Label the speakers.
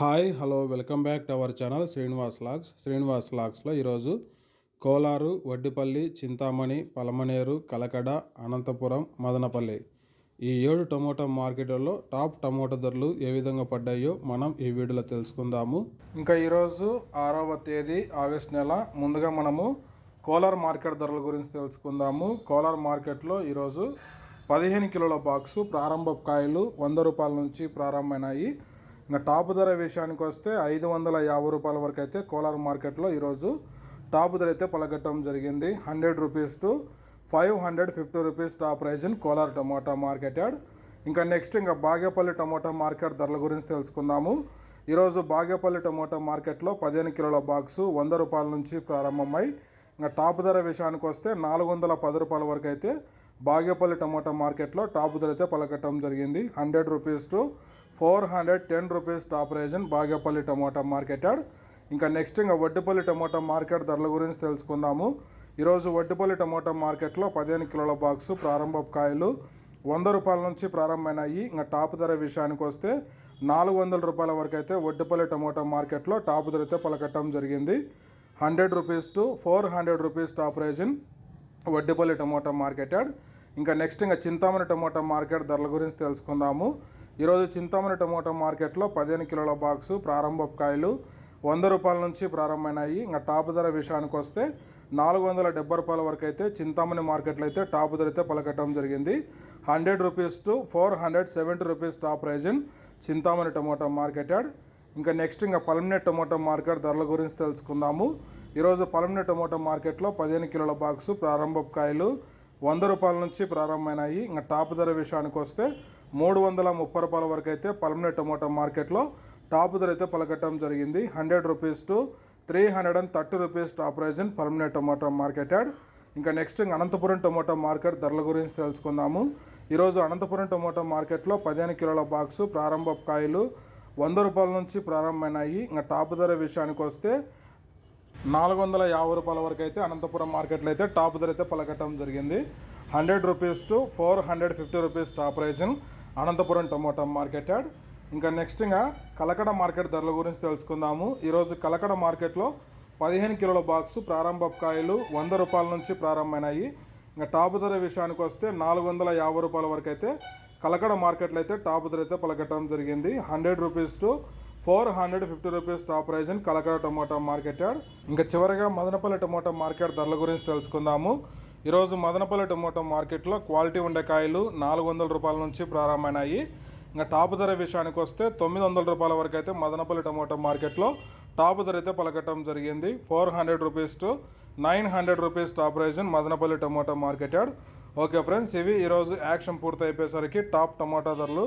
Speaker 1: Hi hello welcome back to our channel Srinivas logs. Srinivas లాగ్స్లో ఈరోజు కోలారు వడ్డిపల్లి చింతామణి పలమనేరు కలకడ అనంతపురం మదనపల్లి ఈ ఏడు tomato మార్కెట్లలో టాప్ టమోటా ధరలు ఏ విధంగా పడ్డాయో మనం ఈ వీడియోలో తెలుసుకుందాము. ఇంకా ఈరోజు ఆరవ తేదీ ఆగస్ట్ నెల. ముందుగా మనము కోలార్ మార్కెట్ ధరల గురించి తెలుసుకుందాము. కోలార్ మార్కెట్లో ఈరోజు పదిహేను కిలోల బాక్సు ప్రారంభ కాయలు వంద రూపాయల నుంచి ప్రారంభమైనాయి. ఇంకా టాప్ ధర విషయానికి వస్తే ఐదు వందల యాభై రూపాయల వరకు అయితే కోలార్ మార్కెట్లో ఈరోజు టాప్ ధర అయితే పలకట్టడం జరిగింది. Hundred rupees to five hundred fifty rupees top price in Kolar tomato market yard ఇంకా నెక్స్ట్ ఇంకా బాగేపల్లి టమాటా మార్కెట్ ధరల గురించి తెలుసుకుందాము. ఈరోజు బాగేపల్లి టమాటా మార్కెట్లో పదిహేను కిలోల బాక్సు వంద రూపాయల నుంచి ప్రారంభమై ఇంకా టాప్ ధర విషయానికి వస్తే నాలుగు వందల పది రూపాయల వరకు అయితే బాగేపల్లి టమాటా మార్కెట్లో టాప్ ధర అయితే పలకట్టడం జరిగింది. Hundred rupees to four hundred ten rupees top region Bagepalli tomato market yard. ఇంకా నెక్స్ట్ ఇంకా వడ్డిపల్లి టమాటా మార్కెట్ ధరల గురించి తెలుసుకుందాము. ఈరోజు వడ్డిపల్లి టమాటా మార్కెట్లో పదిహేను కిలోల బాక్సు ప్రారంభ కాయలు వంద రూపాయల నుంచి ప్రారంభమైనాయి. ఇంకా టాప్ ధర విషయానికి వస్తే నాలుగు వందల రూపాయల వరకు అయితే వడ్డిపల్లి టమాటా మార్కెట్లో టాప్ ధర అయితే పలకట్టడం జరిగింది. Hundred rupees to four hundred rupees top region Vaddipalli tomato market yard. ఇంకా నెక్స్ట్ ఇంకా చింతామణి టమోటా మార్కెట్ ధరల గురించి తెలుసుకుందాము. ఈరోజు చింతామణి టమోటా మార్కెట్లో పదిహేను కిలోల బాక్సు ప్రారంభ కాయలు వంద రూపాయల నుంచి ప్రారంభమైనాయి. ఇంకా టాప్ ధర విషయానికి వస్తే నాలుగు వందల డెబ్బై రూపాయల వరకు అయితే చింతామణి మార్కెట్లో అయితే టాప్ ధర అయితే పలకటం జరిగింది. Hundred rupees to four hundred seventy rupees top price in Chintamani tomato market yard. ఇంకా నెక్స్ట్ ఇంకా పల్మినేట్ టమోటా మార్కెట్ ధరల గురించి తెలుసుకుందాము. ఈరోజు పల్మినేట్ టమోటా మార్కెట్లో పదిహేను కిలోల బాక్సు ప్రారంభ కాయలు వంద రూపాయల నుంచి ప్రారంభమైనాయి. ఇంకా టాప్ ధర విషయానికి వస్తే మూడు వందల ముప్పై రూపాయల వరకు అయితే పల్మనే టొమాటో మార్కెట్లో టాప్ ధర అయితే పలకట్టడం జరిగింది. Hundred rupees to three hundred and thirty rupees top price in Palamaner tomato market yard. ఇంకా నెక్స్ట్ అనంతపురం టొమాటో మార్కెట్ ధరల గురించి తెలుసుకుందాము. ఈరోజు అనంతపురం టొమాటో మార్కెట్లో పదిహేను కిలోల బాక్సు ప్రారంభ కాయలు వంద రూపాయల నుంచి ప్రారంభమైనాయి. ఇంకా టాప్ ధర విషయానికి వస్తే నాలుగు వందల యాభై రూపాయల వరకు అయితే అనంతపురం మార్కెట్లో అయితే టాప్ ధర అయితే పలకట్టడం జరిగింది. Hundred rupees to four hundred fifty rupees top price Anantapuram tomato market yard. ఇంకా నెక్స్ట్ ఇంకా కలకడ మార్కెట్ ధరల గురించి తెలుసుకుందాము. ఈరోజు కలకడ మార్కెట్లో పదిహేను కిలోల బాక్సు ప్రారంభ కాయలు వంద రూపాయల నుంచి ప్రారంభమైనాయి. ఇంకా టాప్ ధర విషయానికి వస్తే నాలుగు వందల యాభై రూపాయల వరకు అయితే కలకడ మార్కెట్లో అయితే టాప్ ధర అయితే పలకట్టడం జరిగింది. Hundred rupees to four hundred fifty rupees top price and Kalakada tomato market yard. ఇంకా చివరిగా మదనపల్లి టమోటా మార్కెట్ ధరల గురించి తెలుసుకుందాము. ఈరోజు మదనపల్లి టమోటా మార్కెట్లో క్వాలిటీ ఉండే కాయలు నాలుగు వందల రూపాయల నుంచి ప్రారంభమైనాయి. ఇంకా టాప్ ధర విషయానికి వస్తే తొమ్మిది వందల రూపాయల వరకు అయితే మదనపల్లి టమోటా మార్కెట్లో టాప్ ధర అయితే పలకటం జరిగింది. Four hundred rupees to nine hundred rupees top price Madanapalle tomato market yard. Okay friends ఇవి ఈరోజు యాక్షన్ పూర్తి అయిపోయేసరికి టాప్ టమాటా ధరలు